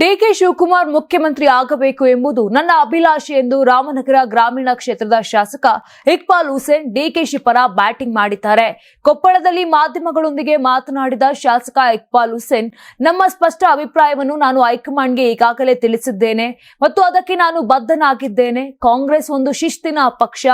DK Shivakumar ಮುಖ್ಯಮಂತ್ರಿ ಆಗಬೇಕು ಎಂಬುದು ನನ್ನ ಅಭಿಲಾಷೆ ಎಂದು ರಾಮನಗರ ಗ್ರಾಮೀಣ ಕ್ಷೇತ್ರದ ಶಾಸಕ ಇಕ್ಬಾಲ್ ಹುಸೇನ್ ಡಿಕೆಶಿ ಪರ ಬ್ಯಾಟಿಂಗ್ ಮಾಡಿದ್ದಾರೆ. ಕೊಪ್ಪಳದಲ್ಲಿ ಮಾಧ್ಯಮಗಳೊಂದಿಗೆ ಮಾತನಾಡಿದ ಶಾಸಕ ಇಕ್ಬಾಲ್ ಹುಸೇನ್, ನಮ್ಮ ಸ್ಪಷ್ಟ ಅಭಿಪ್ರಾಯವನ್ನು ನಾನು ಹೈಕಮಾಂಡ್ಗೆ ಈಗಾಗಲೇ ತಿಳಿಸಿದ್ದೇನೆ ಮತ್ತು ಅದಕ್ಕೆ ನಾನು ಬದ್ಧನಾಗಿದ್ದೇನೆ. ಕಾಂಗ್ರೆಸ್ ಒಂದು ಶಿಸ್ತಿನ ಪಕ್ಷ.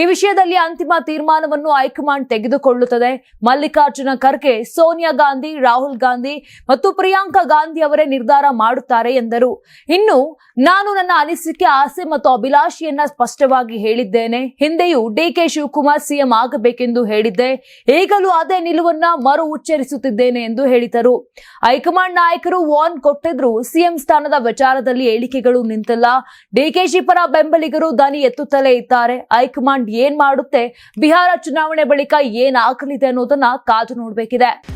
ಈ ವಿಷಯದಲ್ಲಿ ಅಂತಿಮ ತೀರ್ಮಾನವನ್ನು ಹೈಕಮಾಂಡ್ ತೆಗೆದುಕೊಳ್ಳುತ್ತದೆ. ಮಲ್ಲಿಕಾರ್ಜುನ ಖರ್ಗೆ, ಸೋನಿಯಾ ಗಾಂಧಿ, ರಾಹುಲ್ ಗಾಂಧಿ ಮತ್ತು ಪ್ರಿಯಾಂಕಾ ಗಾಂಧಿ ಅವರೇ ನಿರ್ಧಾರ ಮಾಡುತ್ತಾರೆ. ಎಂದರು. ಇನ್ನು ನಾನು ನನ್ನ ಅನಿಸಿಕೆ, ಆಸೆ ಮತ್ತು ಅಭಿಲಾಷೆಯನ್ನ ಸ್ಪಷ್ಟವಾಗಿ ಹೇಳಿದ್ದೇನೆ. ಹಿಂದೆಯೂ ಡಿಕೆ ಶಿವಕುಮಾರ್ ಸಿಎಂ ಆಗಬೇಕೆಂದು ಹೇಳಿದ್ದೆ. ಈಗಲೂ ಅದೇ ನಿಲುವನ್ನ ಮರು ಉಚ್ಚರಿಸುತ್ತಿದ್ದೇನೆ ಎಂದು ಹೇಳಿದರು. ಹೈಕಮಾಂಡ್ ನಾಯಕರು ವಾನ್ ಕೊಟ್ಟಿದ್ರು ಸಿಎಂ ಸ್ಥಾನದ ವಿಚಾರದಲ್ಲಿ ಹೇಳಿಕೆಗಳು ನಿಂತಿಲ್ಲ. ಡಿಕೆಶಿ ಪರ ಬೆಂಬಲಿಗರು ದನಿ ಎತ್ತುತ್ತಲೇ ಇದ್ದಾರೆ. ಹೈಕಮಾಂಡ್ ಏನ್ ಮಾಡುತ್ತೆ, ಬಿಹಾರ ಚುನಾವಣೆ ಬಳಿಕ ಏನಾಗಲಿದೆ ಅನ್ನೋದನ್ನ ಕಾದು ನೋಡ್ಬೇಕಿದೆ.